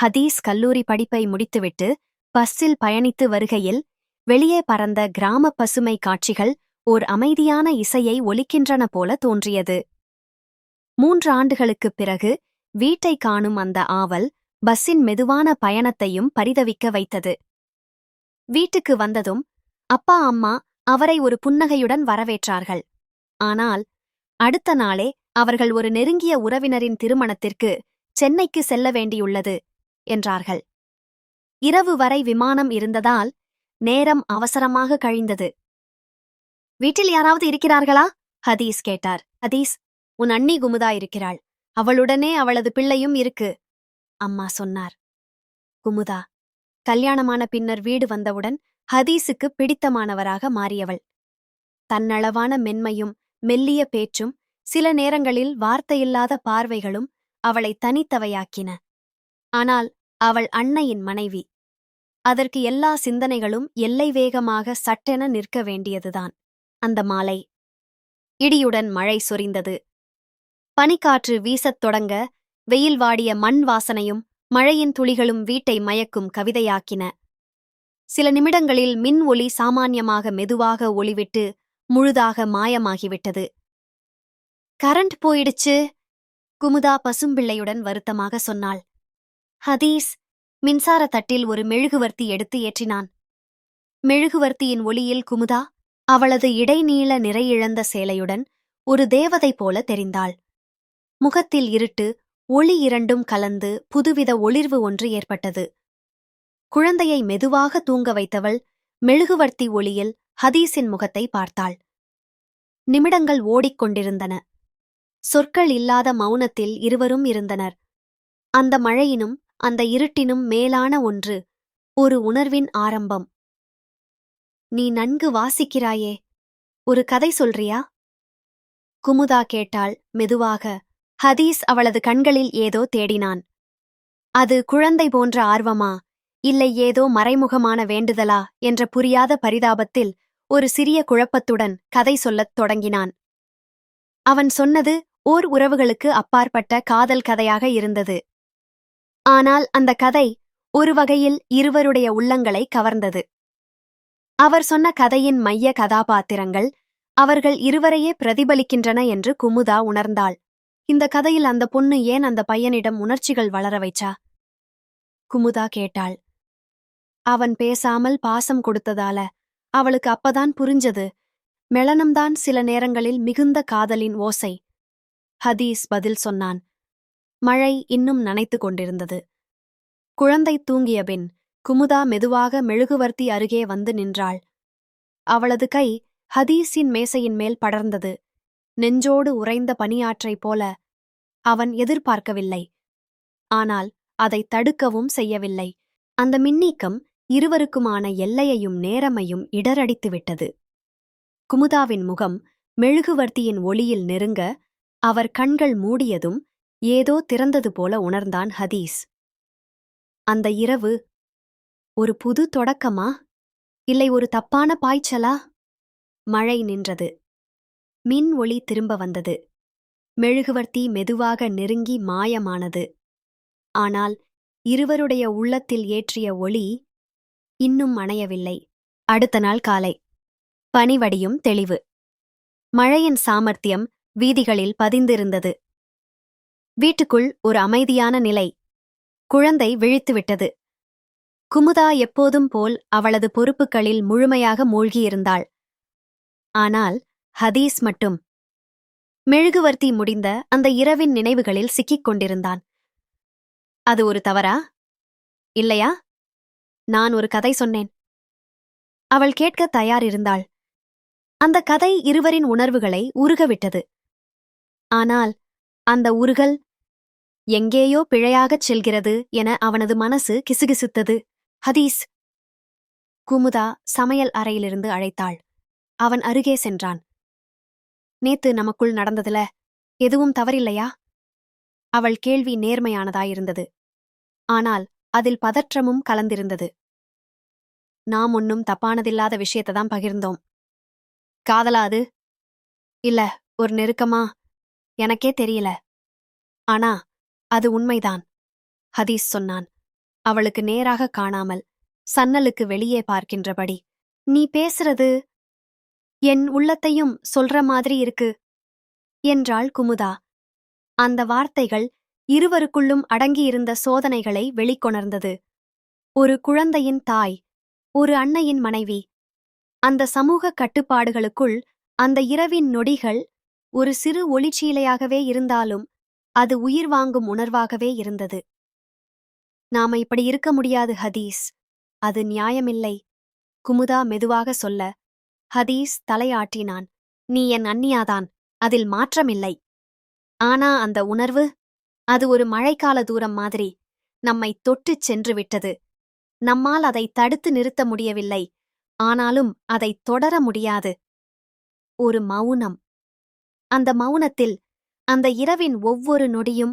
ஹதீஸ் கல்லூரி படிப்பை முடித்துவிட்டு பஸ்ஸில் பயணித்து வருகையில் வெளியே பறந்த கிராம பசுமை காட்சிகள் ஓர் அமைதியான இசையை ஒலிக்கின்றன போல தோன்றியது. மூன்று ஆண்டுகளுக்குப் பிறகு வீட்டை காணும் அந்த ஆவல் பஸ்ஸின் மெதுவான பயணத்தையும் பரிதவிக்க வைத்தது. வீட்டுக்கு வந்ததும் அப்பா அம்மா அவரை ஒரு புன்னகையுடன் வரவேற்றார்கள். ஆனால் அடுத்த நாளே அவர்கள் ஒரு நெருங்கிய உறவினரின் திருமணத்திற்கு சென்னைக்கு செல்ல வேண்டியுள்ளது. என்றார்கள். இரவு வரை விமானம் இருந்ததால் நேரம் அவசரமாக கழிந்தது. வீட்டில் யாராவது இருக்கிறார்களா? ஹதீஸ் கேட்டார். ஹதீஸ் உன் அண்ணி குமுதா இருக்கிறாள். அவளுடனே அவளது பிள்ளையும் இருக்கு. அம்மா சொன்னார். குமுதா கல்யாணமான பின்னர் வீடு வந்தவுடன் ஹதீஸுக்கு பிடித்தமானவராக மாறியவள். தன்னளவான மென்மையும் மெல்லிய பேச்சும் சில நேரங்களில் வார்த்தையில்லாத பார்வைகளும் அவளை தனித்தவையாக்கின. ஆனால் அவள் அன்னையின் மனைவி. அதற்கு எல்லா சிந்தனைகளும் எல்லை வேகமாக சட்டென நிற்க வேண்டியதுதான். அந்த மாலை. இடியுடன் மழை சொரிந்தது. பனிக்காற்று வீசத் தொடங்க வெயில் வாடிய மண் வாசனையும் மழையின் துளிகளும் வீட்டை மயக்கும் கவிதையாக்கின. சில நிமிடங்களில் மின் ஒளி சாமான்யமாக மெதுவாக ஒளிவிட்டு முழுதாக மாயமாகிவிட்டது. கரண்ட் போயிடுச்சு குமுதா பசும்பிள்ளையுடன் வருத்தமாக சொன்னாள். ஹதீஸ் மின்சார தட்டில் ஒரு மெழுகுவர்த்தி எடுத்து ஏற்றினான். மெழுகுவர்த்தியின் ஒளியில் குமுதா அவளது இடைநீள நிறையிழந்த சேலையுடன் ஒரு தேவதை போல தெரிந்தாள். முகத்தில் இருட்டு ஒளி இரண்டும் கலந்து புதுவித ஒளிர்வு ஒன்று ஏற்பட்டது. குழந்தையை மெதுவாக தூங்க வைத்தவள் மெழுகுவர்த்தி ஒளியில் ஹதீஸின் முகத்தை பார்த்தாள். நிமிடங்கள் ஓடிக்கொண்டிருந்தன சொற்கள் இல்லாத மௌனத்தில் இருவரும் இருந்தனர். அந்த மழையினும் அந்த இருட்டினும் மேலான ஒன்று ஒரு உணர்வின் ஆரம்பம். நீ நன்கு வாசிக்கிறாயே ஒரு கதை சொல்றியா? குமுதா கேட்டாள் மெதுவாக. ஹதீஸ் அவளது கண்களில் ஏதோ தேடினான். அது குழந்தை போன்ற ஆர்வமா? இல்லை ஏதோ மறைமுகமான வேண்டுதலா? என்ற புரியாத பரிதாபத்தில் ஒரு சிறிய குழப்பத்துடன் கதை சொல்லத் தொடங்கினான். அவன் சொன்னது ஓர் உறவுகளுக்கு அப்பாற்பட்ட காதல் கதையாக இருந்தது. ஆனால் அந்த கதை ஒரு வகையில் இருவருடைய உள்ளங்களை கவர்ந்தது. அவர் சொன்ன கதையின் மைய கதாபாத்திரங்கள் அவர்கள் இருவரையே பிரதிபலிக்கின்றன என்று குமுதா உணர்ந்தாள். இந்த கதையில் அந்த பொண்ணு ஏன் அந்த பையனிடம் உணர்ச்சிகள் வளர வைச்சா? குமுதா கேட்டாள். அவன் பேசாமல் பாசம் கொடுத்ததால அவளுக்கு அப்பதான் புரிஞ்சது. மெளனம்தான் சில நேரங்களில் மிகுந்த காதலின் ஓசை. ஹதீஸ் பதில் சொன்னான். மழை இன்னும் நனைத்து கொண்டிருந்தது. குழந்தை தூங்கிய பின் குமுதா மெதுவாக மெழுகுவர்த்தி அருகே வந்து நின்றாள். அவளது கை ஹதீஸின் மேசையின் மேல் படர்ந்தது. நெஞ்சோடு உறைந்த பனியாற்றைப் போல அவன் எதிர்பார்க்கவில்லை. ஆனால் அதை தடுக்கவும் செய்யவில்லை. அந்த மின்னீக்கம் இருவருக்குமான எல்லையையும் நேரமையும் இடரடித்துவிட்டது குமுதாவின் முகம் மெழுகுவர்த்தியின் ஒளியில் நெருங்க அவர் கண்கள் மூடியதும் ஏதோ திறந்தது போல உணர்ந்தான் ஹதீஸ். அந்த இரவு ஒரு புது தொடக்கமா? இல்லை ஒரு தப்பான பாய்ச்சலா? மழை நின்றது. மின் ஒளி திரும்ப வந்தது. மெழுகுவர்த்தி மெதுவாக நெருங்கி மாயமானது. ஆனால் இருவருடைய உள்ளத்தில் ஏற்றிய ஒளி இன்னும் அணையவில்லை. அடுத்த நாள் காலை. பனிவடியும் தெளிவு. மழையின் சாமர்த்தியம் வீதிகளில் பதிந்திருந்தது. வீட்டுக்குள் ஒரு அமைதியான நிலை. குழந்தை விழித்துவிட்டது. குமுதா எப்போதும் போல் அவளது பொறுப்புகளில் முழுமையாக மூழ்கியிருந்தாள். ஆனால் ஹதீஸ் மட்டும். மெழுகுவர்த்தி முடிந்த அந்த இரவின் நினைவுகளில் சிக்கிக் கொண்டிருந்தான். அது ஒரு தவறா? இல்லையா? நான் ஒரு கதை சொன்னேன். அவள் கேட்க தயாரிருந்தாள் அந்த கதை இருவரின் உணர்வுகளை உருகவிட்டது. ஆனால் அந்த உருகல் எங்கேயோ பிழையாகச் செல்கிறது என அவனது மனசு கிசுகிசுத்தது. ஹதீஸ். குமுதா சமையல் அறையிலிருந்து அழைத்தாள். அவன் அருகே சென்றான். நேத்து நமக்குள் நடந்ததுல எதுவும் தவறில்லையா? அவள் கேள்வி நேர்மையானதாயிருந்தது. ஆனால் அதில் பதற்றமும் கலந்திருந்தது. நாம் ஒன்னும் தப்பானதில்லாத விஷயத்தை தான் பகிர்ந்தோம். காதலா அது? இல்ல ஒரு நெருக்கமா? எனக்கே தெரியல. ஆனா அது உண்மைதான். ஹதீஸ் சொன்னான் அவளுக்கு நேராக காணாமல் சன்னலுக்கு வெளியே பார்க்கின்றபடி நீ பேசுறது என் உள்ளத்தையும் சொல்ற மாதிரி இருக்கு என்றாள் குமுதா. அந்த வார்த்தைகள் இருவருக்குள்ளும் அடங்கியிருந்த சோதனைகளை வெளிக்கொணர்ந்தது. ஒரு குழந்தையின் தாய் ஒரு அன்னையின் மனைவி அந்த சமூக கட்டுப்பாடுகளுக்குள் அந்த இரவின் நொடிகள் ஒரு சிறு ஒளிச்சீலையாகவே இருந்தாலும் அது உயிர் வாங்கும் உணர்வாகவே இருந்தது. நாம இப்படி இருக்க முடியாது ஹதீஸ். அது நியாயமில்லை. குமுதா மெதுவாக சொல்ல ஹதீஸ் தலையாட்டினான். நீ என் அந்நியாதான். அதில் மாற்றமில்லை. ஆனா அந்த உணர்வு அது ஒரு மழைக்கால தூரம் மாதிரி நம்மை தொட்டுச் சென்று விட்டது. நம்மால் அதை தடுத்து நிறுத்த முடியவில்லை. ஆனாலும் அதை தொடர முடியாது. ஒரு மௌனம். அந்த மௌனத்தில் அந்த இரவின் ஒவ்வொரு நொடியும்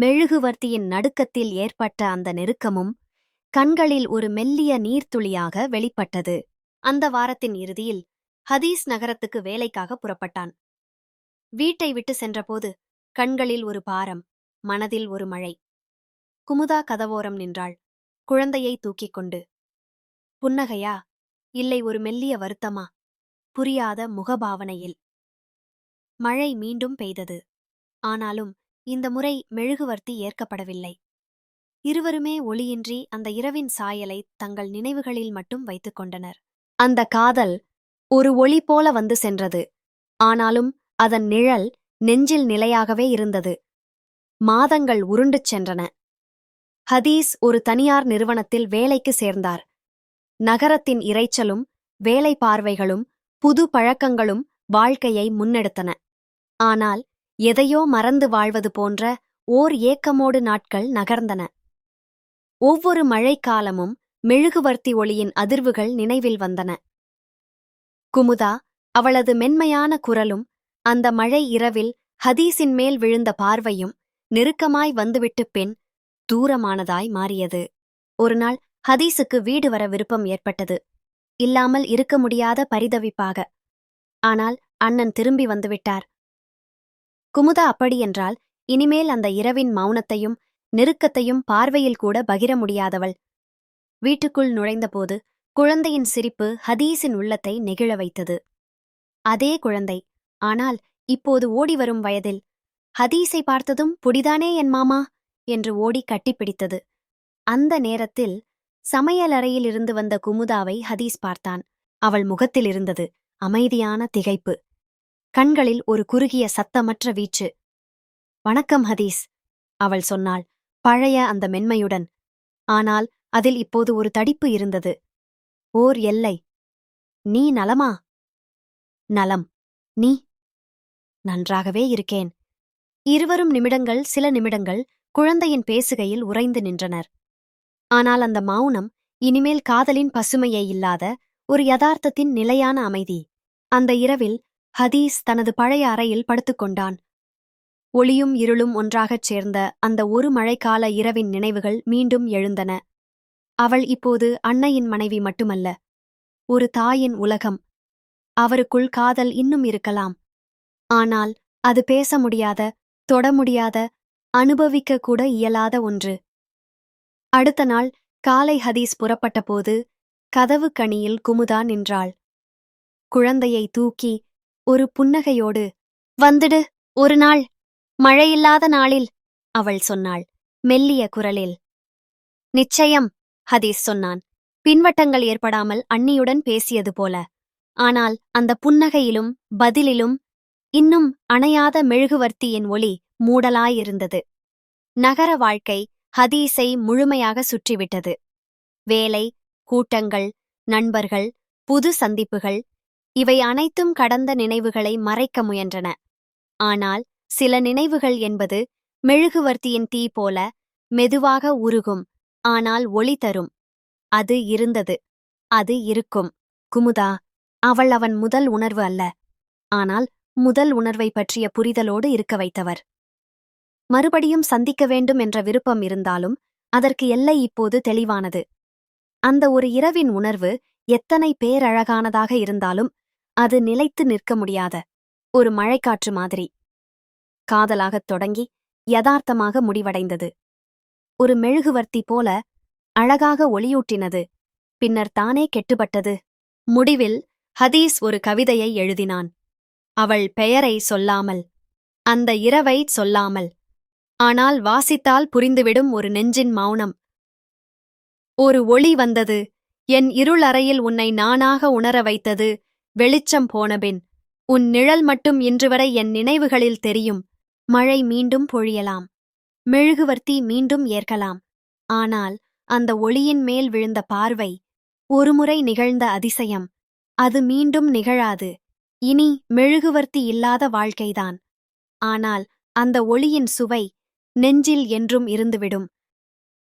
மெழுகுவர்த்தியின் நடுக்கத்தில் ஏற்பட்ட அந்த நெருக்கமும் கண்களில் ஒரு மெல்லிய நீர்த்துளியாக வெளிப்பட்டது. அந்த வாரத்தின் இறுதியில் ஹதீஸ் நகரத்துக்கு வேலைக்காக புறப்பட்டான். வீட்டை விட்டு சென்றபோது கண்களில் ஒரு பாரம் மனதில் ஒரு மழை. குமுதா கதவோரம் நின்றாள். குழந்தையை தூக்கிக் கொண்டு. புன்னகையா? இல்லை ஒரு மெல்லிய வருத்தமா? புரியாத முகபாவனையில். மழை மீண்டும் பெய்தது. ஆனாலும் இந்த முறை மெழுகுவர்த்தி ஏற்கப்படவில்லை. இருவருமே ஒளியின்றி அந்த இரவின் சாயலை தங்கள் நினைவுகளில் மட்டும் வைத்துக் கொண்டனர். அந்த காதல் ஒரு ஒளி போல வந்து சென்றது. ஆனாலும் அதன் நிழல் நெஞ்சில் நிலையாகவே இருந்தது. மாதங்கள் உருண்டுச் சென்றன. ஹதீஸ் ஒரு தனியார் நிறுவனத்தில் வேலைக்கு சேர்ந்தார். நகரத்தின் இரைச்சலும் வேலை பார்வைகளும் புது பழக்கங்களும் வாழ்க்கையை முன்னெடுத்தன. ஆனால் எதையோ மறந்து வாழ்வது போன்ற ஓர் ஏக்கமோடு நாட்கள் நகர்ந்தன. ஒவ்வொரு மழைக்காலமும் மெழுகுவர்த்தி ஒளியின் அதிர்வுகள் நினைவில் வந்தன. குமுதா அவளது மென்மையான குரலும் அந்த மழை இரவில் ஹதீஸின் மேல் விழுந்த பார்வையும் நெருக்கமாய் வந்துவிட்டு பின் தூரமானதாய் மாறியது. ஒருநாள் ஹதீஸுக்கு வீடு வர விருப்பம் ஏற்பட்டது. இல்லாமல் இருக்க முடியாத பரிதவிப்பாக. ஆனால் அண்ணன் திரும்பி வந்துவிட்டார். குமுதா அப்படியென்றால் இனிமேல் அந்த இரவின் மௌனத்தையும் நெருக்கத்தையும் பார்வையில் கூட பகிர முடியாதவள். வீட்டுக்குள் நுழைந்தபோது குழந்தையின் சிரிப்பு ஹதீஸின் உள்ளத்தை நெகிழ வைத்தது. அதே குழந்தை. ஆனால் இப்போது ஓடிவரும் வயதில் ஹதீஸை பார்த்ததும் புடிதானே என் மாமா என்று ஓடி கட்டிப்பிடித்தது அந்த நேரத்தில் சமையலறையில் இருந்து வந்த குமுதாவை ஹதீஸ் பார்த்தான். அவள் முகத்தில் இருந்தது அமைதியான திகைப்பு. கண்களில் ஒரு குறுகிய சத்தமற்ற வீச்சு. வணக்கம் ஹதீஸ் அவள் சொன்னாள் பழைய அந்த மென்மையுடன். ஆனால் அதில் இப்போது ஒரு தடிப்பு இருந்தது. ஓர் எல்லை. நீ நலமா? நலம். நீ? நன்றாகவே இருக்கேன். இருவரும் நிமிடங்கள் சில நிமிடங்கள் குழந்தையின் பேசுகையில் உறைந்து நின்றனர். ஆனால் அந்த மௌனம் இனிமேல் காதலின் பசுமையே இல்லாத ஒரு யதார்த்தத்தின் நிலையான அமைதி. அந்த இரவில் ஹதீஸ் தனது பழைய அறையில் படுத்துக்கொண்டான் ஒளியும் இருளும் ஒன்றாகச் சேர்ந்த அந்த ஒரு மழைக்கால இரவின் நினைவுகள் மீண்டும் எழுந்தன. அவள் இப்போது அன்னையின் மனைவி மட்டுமல்ல ஒரு தாயின் உலகம். அவருக்குள் காதல் இன்னும் இருக்கலாம். ஆனால் அது பேச முடியாத தொட முடியாத அனுபவிக்க கூட இயலாத ஒன்று. அடுத்த நாள் காலை ஹதீஸ் புறப்பட்டபோது கதவு கணியில் குமுதா நின்றாள். குழந்தையை தூக்கி ஒரு புன்னகையோடு வந்துடு ஒரு நாள் மழையில்லாத நாளில் அவள் சொன்னாள் மெல்லிய குரலில். நிச்சயம் ஹதீஸ் சொன்னான். பின்வட்டங்கள் ஏற்படாமல் அண்ணியுடன் பேசியது போல. ஆனால் அந்த புன்னகையிலும் பதிலிலும் இன்னும் அணையாத மெழுகுவர்த்தியின் ஒளி மூடலாயிருந்தது. நகர வாழ்க்கை ஹதீஸை முழுமையாக சுற்றிவிட்டது. வேலை கூட்டங்கள் நண்பர்கள் புது சந்திப்புகள் இவை அனைத்தும் கடந்த நினைவுகளை மறைக்க முயன்றன. ஆனால் சில நினைவுகள் என்பது மெழுகுவர்த்தியின் தீ போல மெதுவாக உருகும் ஆனால் ஒளி தரும். அது இருந்தது. அது இருக்கும். குமுதா அவள் அவன் முதல் உணர்வு அல்ல. ஆனால் முதல் உணர்வை பற்றிய புரிதலோடு இருக்க வைத்தவர். மறுபடியும் சந்திக்க வேண்டும் என்ற விருப்பம் இருந்தாலும் அதற்கு எல்லை இப்போது தெளிவானது. அந்த ஒரு இரவின் உணர்வு எத்தனை பேரழகானதாக இருந்தாலும் அது நிலைத்து நிற்க முடியாத ஒரு மழைக்காற்று மாதிரி. காதலாகத் தொடங்கி யதார்த்தமாக முடிவடைந்தது. ஒரு மெழுகுவர்த்தி போல அழகாக ஒளியூட்டினது. பின்னர் தானே கெட்டுப்பட்டது. முடிவில் ஹதீஸ் ஒரு கவிதையை எழுதினான். அவள் பெயரை சொல்லாமல் அந்த இரவை சொல்லாமல் ஆனால் வாசித்தால் புரிந்துவிடும் ஒரு நெஞ்சின் மௌனம். ஒரு ஒளி வந்தது. என் இருளறையில் உன்னை நானாக உணர வைத்தது. வெளிச்சம் போனபின் உன் நிழல் மட்டும் இன்றுவரை என் நினைவுகளில் தெரியும். மழை மீண்டும் பொழியலாம். மெழுகுவர்த்தி மீண்டும் ஏற்கலாம். ஆனால் அந்த ஒளியின் மேல் விழுந்த பார்வை ஒருமுறை நிகழ்ந்த அதிசயம். அது மீண்டும் நிகழாது. இனி மெழுகுவர்த்தி இல்லாத வாழ்க்கைதான். ஆனால் அந்த ஒளியின் சுவை நெஞ்சில் என்றும் இருந்துவிடும்.